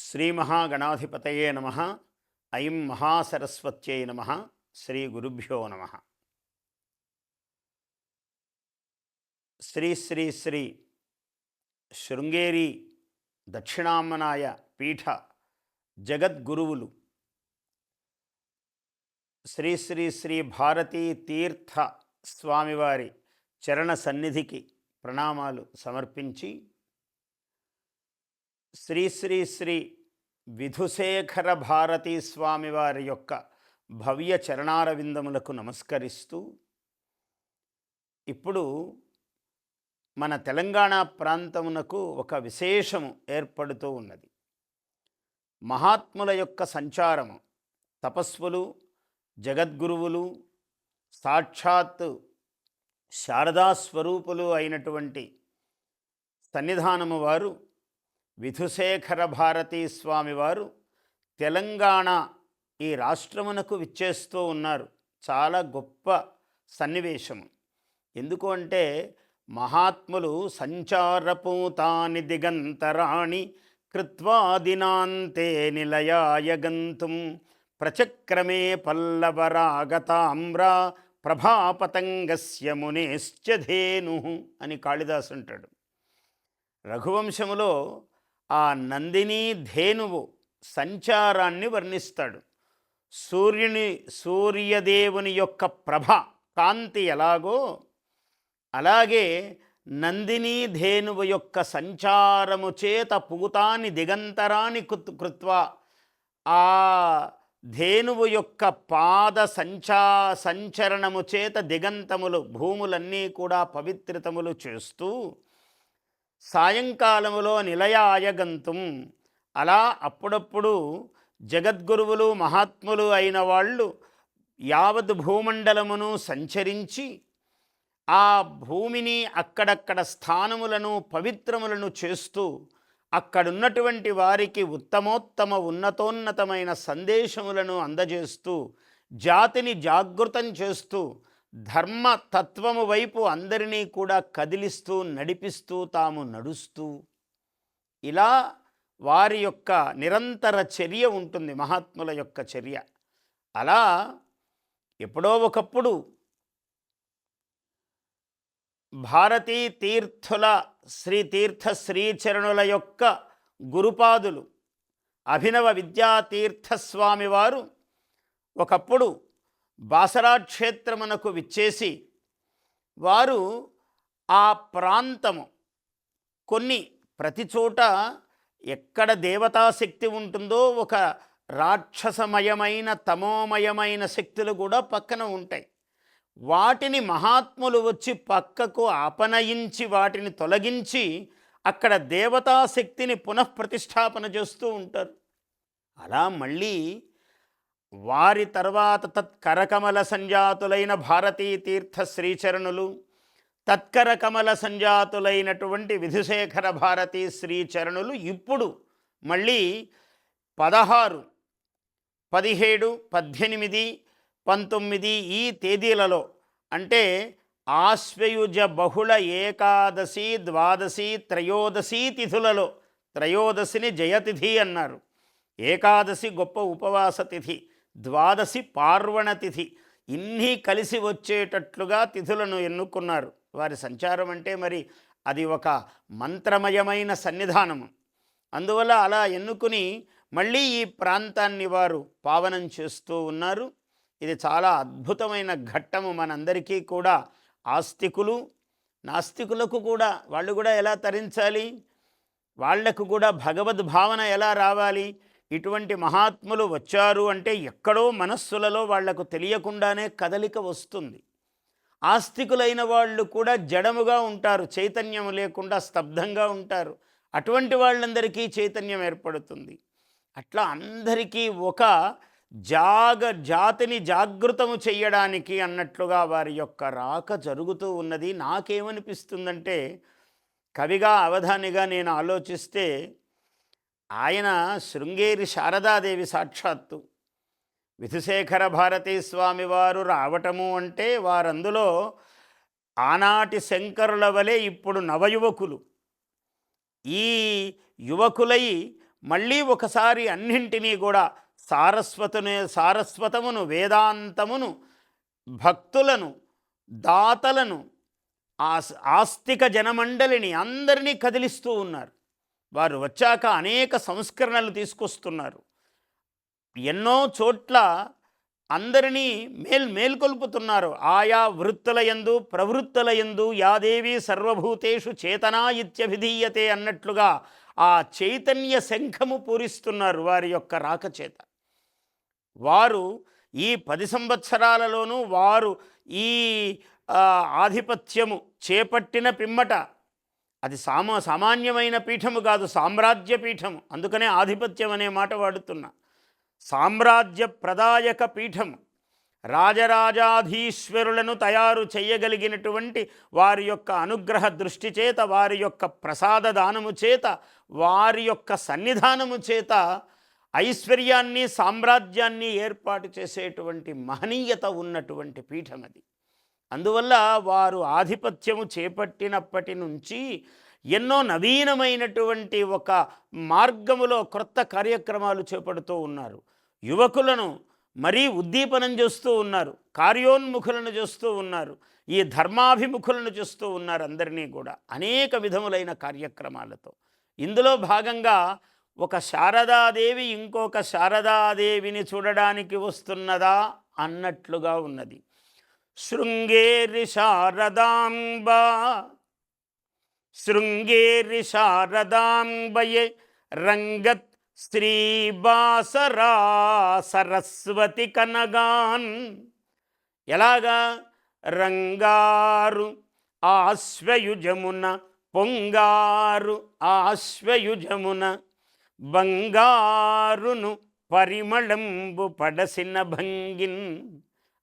శ్రీమహాగణాధిపతయే నమ. ఐం మహాసరస్వత్యై నమ. శ్రీ గురుభ్యో నమ. శ్రీ శ్రీ శ్రీ శృంగేరి దక్షిణామనాయ పీఠ జగద్గురువులు. శ్రీ శ్రీ శ్రీ భారతీ తీర్థ స్వామివారి చరణ సన్నిధికి ప్రణామాలు సమర్పించి శ్రీ శ్రీ శ్రీ విధుశేఖర భారతీ స్వామివారి యొక్క భవ్య చరణారవిందములకు నమస్కరిస్తూ ఇప్పుడు మన తెలంగాణ ప్రాంతమునకు ఒక విశేషము ఏర్పడుతూ ఉన్నది. మహాత్ముల యొక్క సంచారము తపస్సులు జగద్గురువులు సాక్షాత్ శారదా స్వరూపులు అయినటువంటి సన్నిధానము వారు విధుశేఖర భారతీ స్వామివారు తెలంగాణ ఈ రాష్ట్రమునకు విచ్చేస్తూ ఉన్నారు. చాలా గొప్ప సన్నివేశము. ఎందుకు అంటే మహాత్ములు సంచారపూతాని దిగంతరాణి కృత్వాదినాంతే నిలయాయ గంతుం ప్రచక్రమే పల్లవరాగతామ్రా ప్రభాపతంగస్య మునేశ్చధేను అని కాళిదాసు అంటాడు రఘువంశములో ఆ నందిని ధేనువు సంచారాన్ని వర్ణిస్తాడు. సూర్యుని సూర్యదేవుని యొక్క ప్రభ కాంతి ఎలాగో అలాగే నందిని ధేనువు యొక్క సంచారము చేత పూతాని దిగంతరాన్ని కృత్వా ఆ ధేనువు యొక్క పాద సంచా సంచరణము చేత దిగంతములు భూములన్నీ కూడా పవిత్రతములు చేస్తూ సాయంకాలములో నిలయాయగంతుం. అలా అప్పుడప్పుడు జగద్గురువులు మహాత్ములు అయిన వాళ్ళు యావత్ భూమండలమును సంచరించి ఆ భూమిని అక్కడక్కడ స్థానములను పవిత్రములను చేస్తూ అక్కడున్నటువంటి వారికి ఉత్తమోత్తమ ఉన్నతోన్నతమైన సందేశములను అందజేస్తూ జాతిని జాగృతం చేస్తూ ధర్మ తత్వము వైపు అందరినీ కూడా కదిలిస్తూ నడిపిస్తూ తాము నడుస్తూ ఇలా వారి యొక్క నిరంతర చర్య ఉంటుంది మహాత్ముల యొక్క చర్య. అలా ఎప్పుడో ఒకప్పుడు భారతీ తీర్థుల శ్రీ తీర్థ శ్రీచరణుల యొక్క గురుపాదులు అభినవ విద్యాతీర్థస్వామి వారు ఒకప్పుడు బాసరా క్షేత్రమునకు విచ్చేసి వారు ఆ ప్రాంతము కొన్ని ప్రతి చోట ఎక్కడ దేవతాశక్తి ఉంటుందో ఒక రాక్షసమయమైన తమోమయమైన శక్తులు కూడా పక్కన ఉంటాయి. వాటిని మహాత్ములు వచ్చి పక్కకు అపనయించి వాటిని తొలగించి అక్కడ దేవతాశక్తిని పునఃప్రతిష్టాపన చేస్తూ ఉంటారు. అలా మళ్ళీ వారి తర్వాత తత్కరకమల సంజాతులైన భారతీ తీర్థ శ్రీచరణులు తత్కరకమల సంజాతులైనటువంటి విధుశేఖర భారతీ శ్రీచరణులు ఇప్పుడు మళ్ళీ పదహారు పదిహేడు పద్దెనిమిది పంతొమ్మిది ఈ తేదీలలో అంటే ఆశ్వయుజ బహుళ ఏకాదశి ద్వాదశి త్రయోదశి తిథులలో త్రయోదశిని జయతిథి అన్నారు. ఏకాదశి గొప్ప ఉపవాస తిథి. ద్వాదశి పార్వణ తిథి. ఇన్ని కలిసి వచ్చేటట్లుగా తిథులను ఎన్నుకున్నారు. వారి సంచారం అంటే మరి అది ఒక మంత్రమయమైన సన్నిధానము. అందువల్ల అలా ఎన్నుకుని మళ్ళీ ఈ ప్రాంతాన్ని వారు పావనం చేస్తూ ఉన్నారు. ఇది చాలా అద్భుతమైన ఘట్టము మనందరికీ కూడా. ఆస్తికులు నాస్తికులకు కూడా వాళ్ళు కూడా ఎలా తరించాలి? వాళ్ళకు కూడా భగవద్భావన ఎలా రావాలి? ఇటువంటి మహాత్ములు వచ్చారు అంటే ఎక్కడో మనస్సులలో వాళ్ళకు తెలియకుండానే కదలిక వస్తుంది. ఆస్తికులైన వాళ్ళు కూడా జడముగా ఉంటారు చైతన్యం లేకుండా స్తబ్దంగా ఉంటారు. అటువంటి వాళ్ళందరికీ చైతన్యం ఏర్పడుతుంది. అట్లా అందరికీ ఒక జాగ జాతిని జాగృతము చేయడానికి అన్నట్లుగా వారి యొక్క రాక జరుగుతూ ఉన్నది. నాకేమనిపిస్తుందంటే కవిగా అవధానిగా నేను ఆలోచిస్తే ఆయన శృంగేరి శారదాదేవి సాక్షాత్తు. విధుశేఖర భారతీ స్వామి వారు రావటము అంటే వారందులో ఆనాటి శంకరుల వలె ఇప్పుడు నవయువకులు. ఈ యువకులై మళ్ళీ ఒకసారి అన్నింటినీ కూడా సారస్వతుని సారస్వతమును వేదాంతమును భక్తులను దాతలను ఆస్ ఆస్తిక జనమండలిని అందరినీ కదిలిస్తూ ఉన్నారు. వారు వచ్చాక అనేక సంస్కరణలు తీసుకొస్తున్నారు. ఎన్నో చోట్ల అందరినీ మేల్ మేల్కొల్పుతున్నారు. ఆయా వృత్తుల యందు ప్రవృత్తుల యందు యాదేవి సర్వభూతేషు చేతనా ఇత్యభిధీయతే అన్నట్లుగా ఆ చైతన్య శంఖము పూరిస్తున్నారు వారి యొక్క రాకచేత వారు ఈ పది సంవత్సరాలలోనూ వారు ఈ ఆధిపత్యము చేపట్టిన పిమ్మట అది సామ సామాన్యమైన పీఠము కాదు సామ్రాజ్య పీఠము. అందుకనే ఆధిపత్యం అనే మాట వాడుతున్నా. సామ్రాజ్య ప్రదాయక పీఠం రాజరాజాధీశ్వరులను తయారు చేయగలిగినటువంటి వారి యొక్క అనుగ్రహ దృష్టి చేత వారి యొక్క ప్రసాద దానము చేత వారి యొక్క సన్నిధానము చేత ఐశ్వర్యాన్ని సామ్రాజ్యాన్ని ఏర్పాటు చేసేటువంటి మహనీయత ఉన్నటువంటి పీఠం అది అందువల్ల వారు ఆధిపత్యము చేపట్టినప్పటి నుంచి ఎన్నో నవీనమైనటువంటి ఒక మార్గములో క్రొత్త కార్యక్రమాలు చేపడుతూ ఉన్నారు. యువకులను మరీ ఉద్దీపనం చేస్తూ ఉన్నారు. కార్యోన్ముఖులను చేస్తూ ఉన్నారు. ఈ ధర్మాభిముఖులను చేస్తూ ఉన్నారు అందరినీ కూడా. అనేక విధములైన కార్యక్రమాలతో. ఇందులో భాగంగా ఒక శారదాదేవి ఇంకొక శారదాదేవిని చూడడానికి వస్తున్నదా అన్నట్లుగా ఉన్నది. శృంగేరి శారదాంబ. శృంగేరి శారదాంబయే రంగత్ శ్రీవాసరా సరస్వతి కనగాన్. ఎలాగా? రంగారు ఆశ్వయుజమున పొంగారు ఆశ్వయుజమున బంగారును పరిమళంబు పడసిన భంగిన్.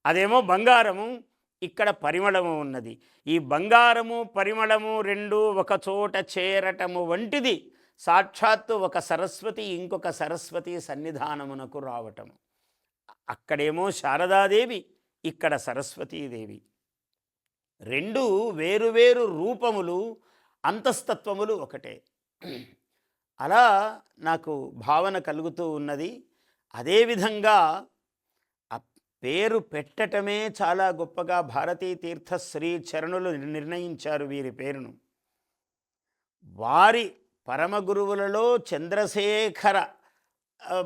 అదేమో బంగారము. ఇక్కడ పరిమళము ఉన్నది. ఈ బంగారము పరిమళము రెండు ఒక చోట చేరటము వంటిది. సాక్షాత్తు ఒక సరస్వతి ఇంకొక సరస్వతి సన్నిధానమునకు రావటము. అక్కడేమో శారదాదేవి ఇక్కడ సరస్వతీదేవి. రెండు వేరువేరు రూపములు అంతస్తత్వములు ఒకటే. అలా నాకు భావన కలుగుతూ ఉన్నది. అదేవిధంగా పేరు పెట్టటమే చాలా గొప్పగా భారతీ తీర్థ శ్రీ చరణులు నిర్ణయించారు వీరి పేరును. వారి పరమ గురువులలో చంద్రశేఖర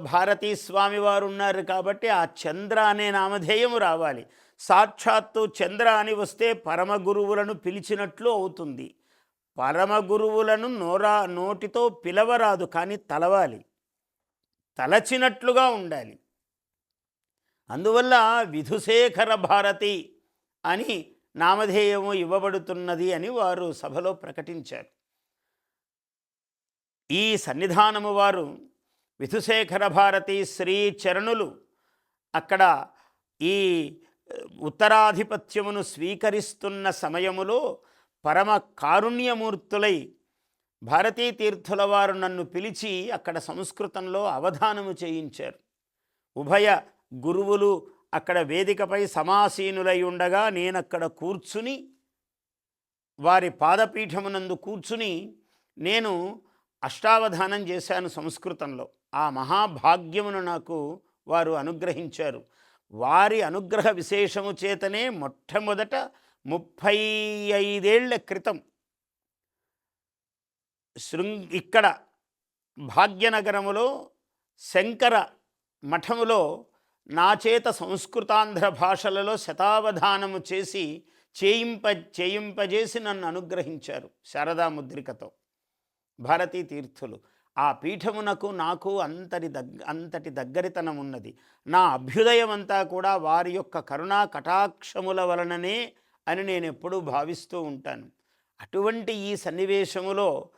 భారతీ స్వామి వారు ఉన్నారు కాబట్టి ఆ చంద్ర అనే నామధేయము రావాలి. సాక్షాత్తు చంద్ర అని వస్తే పరమ గురువులను పిలిచినట్లు అవుతుంది. పరమ గురువులను నోరా నోటితో పిలవరాదు కానీ తలవాలి. తలచినట్లుగా ఉండాలి. అందువల్ల విధుశేఖర భారతి అని నామధేయము ఇవ్వబడుతున్నది అని వారు సభలో ప్రకటించారు. ఈ సన్నిధానము వారు విధుశేఖర భారతి శ్రీ చరణులు అక్కడ ఈ ఉత్తరాధిపత్యమును స్వీకరిస్తున్న సమయములో పరమ కారుణ్యమూర్తులై భారతీ తీర్థుల వారు నన్ను పిలిచి అక్కడ సంస్కృతంలో అవధానము చేయించారు. ఉభయ గురువులు అక్కడ వేదికపై సమాసీనులై ఉండగా నేనక్కడ కూర్చుని వారి పాదపీఠమునందు కూర్చుని నేను అష్టావధానం చేశాను సంస్కృతంలో. ఆ మహాభాగ్యమును నాకు వారు అనుగ్రహించారు. వారి అనుగ్రహ విశేషము చేతనే మొట్టమొదట ముప్పై ఐదేళ్ళ క్రితం శృంగ్ ఇక్కడ భాగ్యనగరములో శంకర మఠములో నా చేత సంస్కృతాంధ్ర భాషలలో శతావధానము చేసి చేయింప చేయింపజేసి నన్ను అనుగ్రహించారు శారదా ముద్రికతో. భారతీ తీర్థులు. ఆ పీఠమునకు నాకు అంతటి దగ్గ అంతటి దగ్గరితనం ఉన్నది. నా అభ్యుదయం అంతా కూడా వారి యొక్క కరుణా కటాక్షముల వలననే అని నేను ఎప్పుడూ భావిస్తూ ఉంటాను. అటువంటి ఈ సన్నివేశములో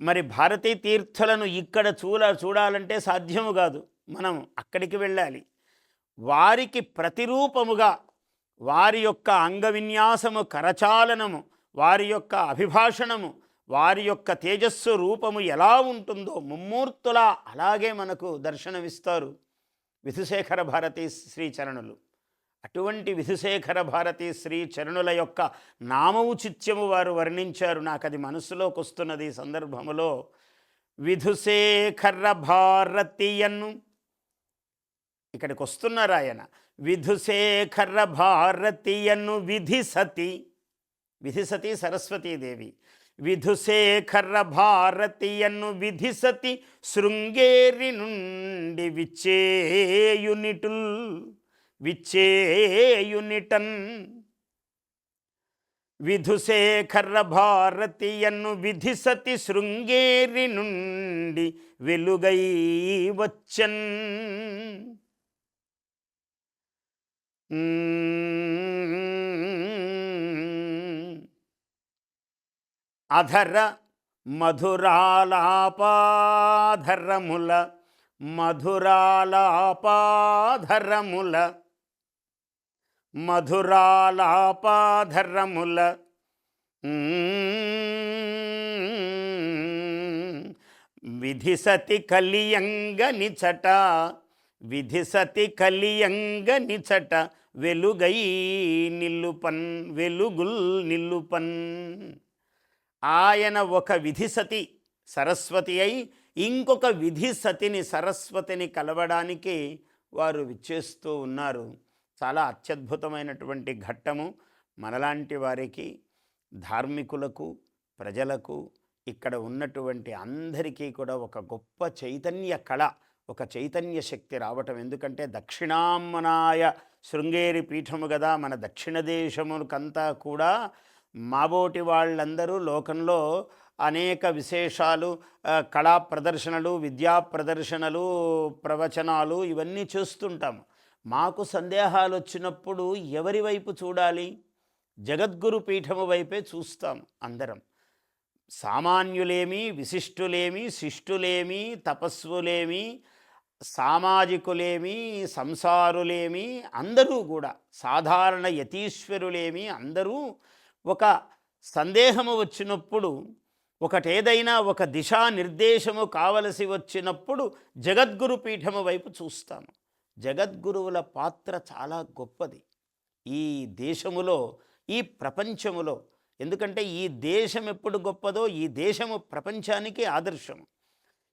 మరి భారతీ తీర్థులను ఇక్కడ చూడ చూడాలంటే సాధ్యము కాదు. మనం అక్కడికి వెళ్ళాలి. వారికి ప్రతిరూపముగా వారి యొక్క అంగ విన్యాసము కరచాలనము వారి యొక్క అభిభాషణము వారి యొక్క తేజస్సు రూపము ఎలా ఉంటుందో ముమ్మూర్తులా అలాగే మనకు దర్శనమిస్తారు విధుశేఖర భారతీ శ్రీచరణులు. అటువంటి విధుశేఖర భారతీ శ్రీచరణుల యొక్క నామౌచిత్యము వారు వర్ణించారు. నాకు అది మనసులోకి వస్తున్నది సందర్భములో. విధుశేఖర భారతీయను ఇక్కడికి వస్తున్నారు ఆయన. విధుశేఖర భారతీయను విధిసతి. విధిసతి సరస్వతీదేవి. విధుశేఖర భారతీయను విధిసతి శృంగేరి నుండి విచ్చేయునిటుల్. విచ్చేయునిటన్. విధుశేఖర భారతీయను విధిసతి శృంగేరి నుండి వెలుగై వచ్చన్. అధర మధురాలాపాధరముల మధురాలాపాధరముల మధురాలాపాధరముల విధిసతి కలియంగ నిచట విధిసతి కలియంగ నిచట వెలుగై నిల్లుపన్ వెలుగుల్ నిల్లుపన్. ఆయన ఒక విధిసతి సరస్వతి అయి ఇంకొక విధిసతిని సరస్వతిని కలవడానికి వారు విచ్చేస్తూ ఉన్నారు. చాలా అత్యద్భుతమైనటువంటి ఘట్టము మనలాంటి వారికి ధార్మికులకు ప్రజలకు ఇక్కడ ఉన్నటువంటి అందరికీ కూడా ఒక గొప్ప చైతన్య కళ ఒక చైతన్య శక్తి రావటం. ఎందుకంటే దక్షిణామ్మనాయ శృంగేరి పీఠము కదా మన దక్షిణ దేశముకంతా కూడా మాబోటి వాళ్ళందరూ లోకంలో అనేక విశేషాలు కళా ప్రదర్శనలు విద్యా ప్రదర్శనలు ప్రవచనాలు ఇవన్నీ చూస్తుంటాం మాకు సందేహాలు వచ్చినప్పుడు ఎవరి వైపు చూడాలి? జగద్గురు పీఠము వైపే చూస్తాం అందరం. సామాన్యులేమి విశిష్టులేమి శిష్టులేమి తపస్సులేమి సామాజికులేమి సంసారులేమి అందరూ కూడా సాధారణ యతీశ్వరులేమి అందరూ ఒక సందేహము వచ్చినప్పుడు ఒకటేదైనా ఒక దిశానిర్దేశము కావలసి వచ్చినప్పుడు జగద్గురు పీఠము వైపు చూస్తాము. జగద్గురువుల పాత్ర చాలా గొప్పది. ఈ దేశములో ఈ ప్రపంచములో ఎందుకంటే ఈ దేశం ఎప్పుడు గొప్పదో ఈ దేశము ప్రపంచానికి ఆదర్శము.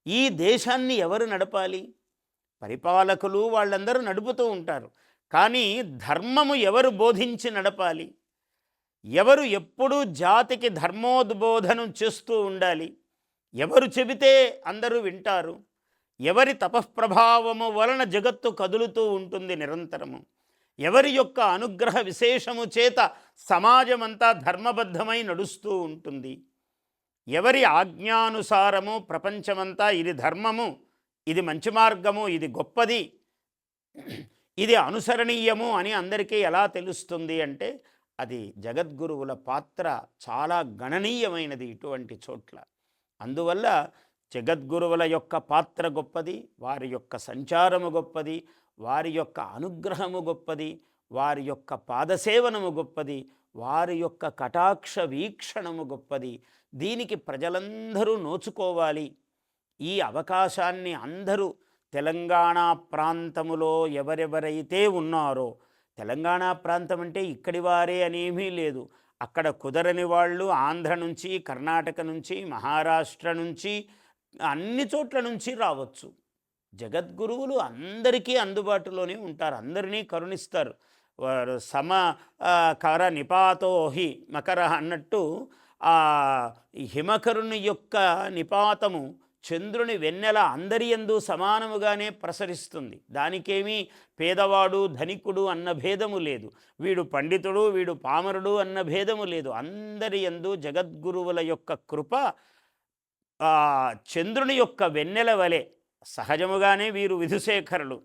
ఈ దేశాన్ని ఎవరు నడపాలి? పరిపాలకులు వాళ్ళందరూ నడుపుతూ ఉంటారు. కానీ ధర్మము ఎవరు బోధించి నడపాలి? ఎవరు ఎప్పుడూ జాతికి ధర్మోద్బోధనం చేస్తూ ఉండాలి? ఎవరు చెబితే అందరూ వింటారు? ఎవరి తపఃప్రభావము వలన జగత్తు కదులుతూ ఉంటుంది నిరంతరము? ఎవరి యొక్క అనుగ్రహ విశేషము చేత సమాజమంతా ధర్మబద్ధమై నడుస్తూ ఉంటుంది? ఎవరి ఆజ్ఞానుసారము ప్రపంచమంతా ఇది ధర్మము? ఇది మంచి మార్గము ఇది గొప్పది ఇది అనుసరణీయము అని అందరికీ ఎలా తెలుస్తుంది అంటే అది జగద్గురువుల పాత్ర చాలా గణనీయమైనది ఇటువంటి చోట్ల. అందువల్ల జగద్గురువుల యొక్క పాత్ర గొప్పది వారి యొక్క సంచారము గొప్పది వారి యొక్క అనుగ్రహము గొప్పది వారి యొక్క పాదసేవనము గొప్పది వారి యొక్క కటాక్ష వీక్షణము గొప్పది. దీనికి ప్రజలందరూ నోచుకోవాలి. ఈ అవకాశాన్ని అందరూ తెలంగాణ ప్రాంతములో ఎవరెవరైతే ఉన్నారో తెలంగాణ ప్రాంతం అంటే ఇక్కడి వారే అనేమీ లేదు. అక్కడ కుదరని వాళ్ళు ఆంధ్ర నుంచి కర్ణాటక నుంచి మహారాష్ట్ర నుంచి అన్ని చోట్ల నుంచి రావచ్చు. జగద్గురువులు అందరికీ అందుబాటులోనే ఉంటారు. అందరినీ కరుణిస్తారు. వారు సమ కర నిపాతోహి మకర అన్నట్టు ఆ హిమకరుని యొక్క నిపాతము చంద్రుని వెన్నెల అందరి యందు సమానముగానే ప్రసరిస్తుంది. దానికేమీ పేదవాడు ధనికుడు అన్న భేదము లేదు. వీడు పండితుడు వీడు పామరుడు అన్న భేదము లేదు. అందరి యందు జగద్గురువుల యొక్క కృప చంద్రుని యొక్క వెన్నెల వలె సహజముగానే వీరు విధుశేఖరులు.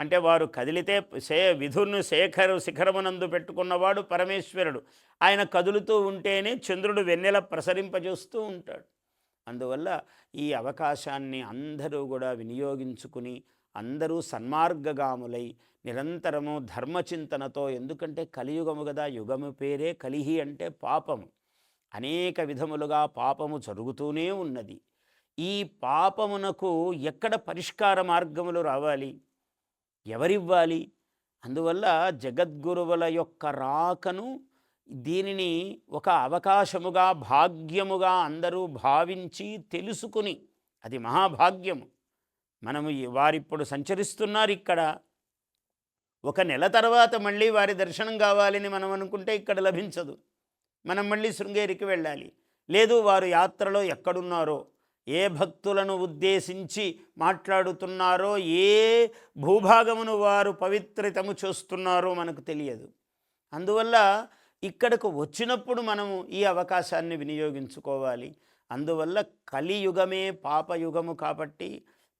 అంటే వారు కదిలితే శే విధుని శేఖరు శిఖరమునందు పెట్టుకున్నవాడు పరమేశ్వరుడు. ఆయన కదులుతూ ఉంటేనే చంద్రుడు వెన్నెల ప్రసరింపజేస్తూ ఉంటాడు. అందువల్ల ఈ అవకాశాన్ని అందరూ కూడా వినియోగించుకుని అందరూ సన్మార్గగాములై నిరంతరము ధర్మచింతనతో ఎందుకంటే కలియుగము కదా యుగము పేరే కలిహి అంటే పాపము. అనేక విధములుగా పాపము జరుగుతూనే ఉన్నది. ఈ పాపమునకు ఎక్కడ పరిష్కార మార్గములు రావాలి? ఎవరివ్వాలి? అందువల్ల జగద్గురువుల యొక్క రాకను దీనిని ఒక అవకాశముగా భాగ్యముగా అందరూ భావించి తెలుసుకుని అది మహాభాగ్యము. మనము వారిప్పుడు సంచరిస్తున్నారు ఇక్కడ. ఒక నెల తర్వాత మళ్ళీ వారి దర్శనం కావాలని మనం అనుకుంటే ఇక్కడ లభించదు. మనం మళ్ళీ శృంగేరికి వెళ్ళాలి. లేదు వారు యాత్రలో ఎక్కడున్నారో ఏ భక్తులను ఉద్దేశించి మాట్లాడుతున్నారో ఏ భూభాగమును వారు పవిత్రితము చేస్తున్నారో మనకు తెలియదు. అందువల్ల ఇక్కడకు వచ్చినప్పుడు మనము ఈ అవకాశాన్ని వినియోగించుకోవాలి. అందువల్ల కలియుగమే పాపయుగము కాబట్టి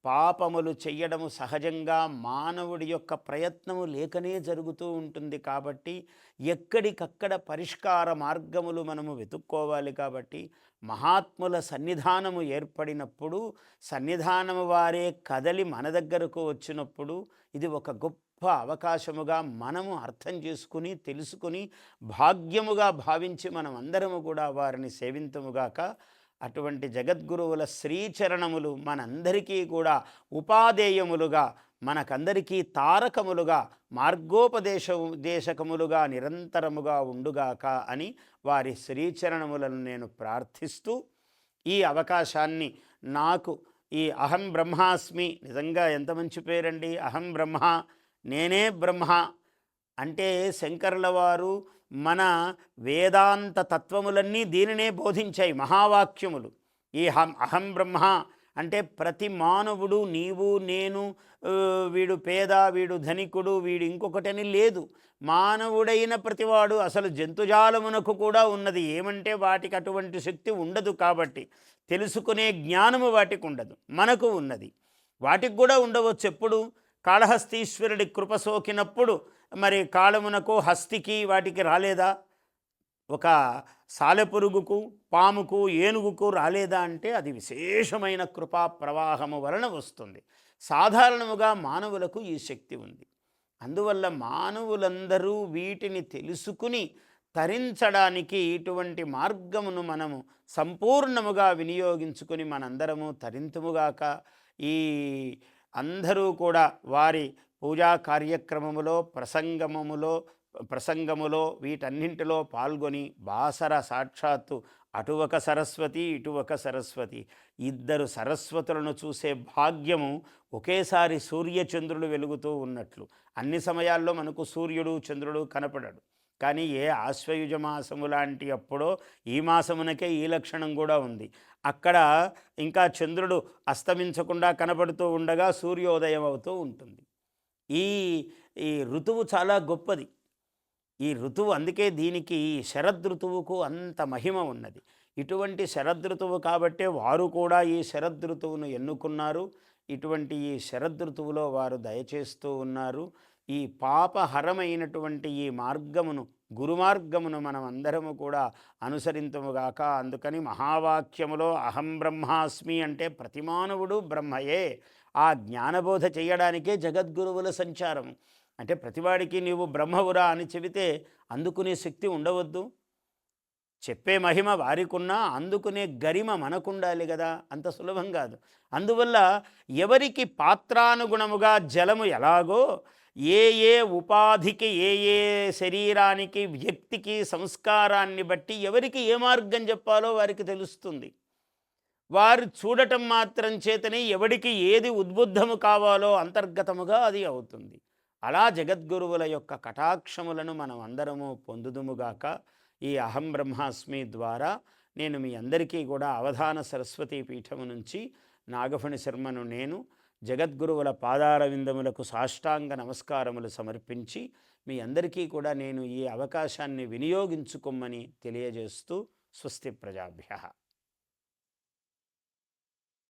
పాపములు చెయ్యడము సహజంగా మానవుడి యొక్క ప్రయత్నము లేకనే జరుగుతూ ఉంటుంది కాబట్టి ఎక్కడికక్కడ పరిష్కార మార్గములు మనము వెతుక్కోవాలి కాబట్టి మహాత్ముల సన్నిధానము ఏర్పడినప్పుడు సన్నిధానము వారే కదలి మన దగ్గరకు వచ్చినప్పుడు ఇది ఒక గొప్ప అవకాశముగా మనము అర్థం చేసుకుని తెలుసుకుని భాగ్యముగా భావించి మనం అందరము కూడా వారిని సేవింతుముగాక. అటువంటి జగద్గురువుల శ్రీచరణములు మనందరికీ కూడా ఉపాధేయములుగా మనకందరికీ తారకములుగా మార్గోపదేశ దేశకములుగా నిరంతరముగా ఉండుగాక అని వారి శ్రీచరణములను నేను ప్రార్థిస్తూ ఈ అవకాశాన్ని నాకు ఈ అహం బ్రహ్మాస్మి నిజంగా ఎంత మంచి పేరండి అహం బ్రహ్మ నేనే బ్రహ్మ అంటే శంకరుల వారు మన వేదాంత తత్వములన్నీ దీనినే బోధించాయి మహావాక్యములు. ఈ హం అహం బ్రహ్మ అంటే ప్రతి మానవుడు నీవు నేను వీడు పేద వీడు ధనికుడు వీడు ఇంకొకటని లేదు. మానవుడైన ప్రతివాడు అసలు జంతుజాలమునకు కూడా ఉన్నది. ఏమంటే వాటికి అటువంటి శక్తి ఉండదు కాబట్టి తెలుసుకునే జ్ఞానము వాటికి ఉండదు. మనకు ఉన్నది. వాటికి కూడా ఉండవచ్చు ఎప్పుడు? కాళహస్తీశ్వరుడి కృప సోకినప్పుడు మరి కాళమునకు హస్తికి వాటికి రాలేదా? ఒక సాలెపురుగుకు పాముకు ఏనుగుకు రాలేదా అంటే అది విశేషమైన కృపా ప్రవాహము వలన వస్తుంది. సాధారణముగా మానవులకు ఈ శక్తి ఉంది. అందువల్ల మానవులందరూ వీటిని తెలుసుకుని తరించడానికి ఇటువంటి మార్గమును మనము సంపూర్ణముగా వినియోగించుకుని మనందరము తరింతుముగాక ఈ అందరూ కూడా వారి పూజా కార్యక్రమములో ప్రసంగములో ప్రసంగములో వీటన్నింటిలో పాల్గొని బాసర సాక్షాత్తు అటు ఒక సరస్వతి ఇటు ఒక సరస్వతి. ఇద్దరు సరస్వతులను చూసే భాగ్యము ఒకేసారి సూర్యచంద్రులు వెలుగుతూ ఉన్నట్లు. అన్ని సమయాల్లో మనకు సూర్యుడు చంద్రుడు కనపడడు. కానీ ఏ ఆశ్వయుజ మాసము లాంటి అప్పుడో ఈ మాసమునకే ఈ లక్షణం కూడా ఉంది. అక్కడ ఇంకా చంద్రుడు అస్తమించకుండా కనపడుతూ ఉండగా సూర్యోదయం అవుతూ ఉంటుంది. ఈ ఈ ఋతువు చాలా గొప్పది. ఈ ఋతువు అందుకే దీనికి ఈ శరదృతువుకు అంత మహిమ ఉన్నది. ఇటువంటి శరదృతువు కాబట్టే వారు కూడా ఈ శరదృతువును ఎన్నుకున్నారు. ఇటువంటి ఈ శరదృతువులో వారు దయచేస్తూ ఉన్నారు. ఈ పాపహరమైనటువంటి ఈ మార్గమును గురుమార్గమును మనం అందరము కూడా అనుసరింతుముగాక. అందుకని మహావాక్యములో అహం బ్రహ్మాస్మి అంటే ప్రతిమానవుడు బ్రహ్మయే. ఆ జ్ఞానబోధ చేయడానికే జగద్గురువుల సంచారం. అంటే ప్రతివాడికి నీవు బ్రహ్మవురా అని చెబితే అందుకునే శక్తి ఉండవద్దు. చెప్పే మహిమ వారికున్నా అందుకునే గరిమ మనకుండాలి కదా అంత సులభం కాదు. అందువల్ల ఎవరికి పాత్రానుగుణముగా జలము ఎలాగో ఏ ఏ ఉపాధికి ఏ ఏ శరీరానికి వ్యక్తికి సంస్కారాన్ని బట్టి ఎవరికి ఏ మార్గం చెప్పాలో వారికి తెలుస్తుంది. వారు చూడటం మాత్రం చేతనే ఎవడికి ఏది ఉద్బుద్ధము కావాలో అంతర్గతముగా అది అవుతుంది. అలా జగద్గురువుల యొక్క కటాక్షములను మనం అందరము పొందుదుముగాక ఈ అహం బ్రహ్మాస్మి ద్వారా నేను మీ అందరికీ కూడా అవధాన సరస్వతీ పీఠము నుంచి నాగఫణి శర్మను నేను జగద్గురువుల పాదారవిందములకు సాష్టాంగ నమస్కారములు సమర్పించి మీ అందరికీ కూడా నేను ఈ అవకాశాన్ని వినియోగించుకోమని తెలియజేస్తూ స్వస్తి ప్రజాభ్య.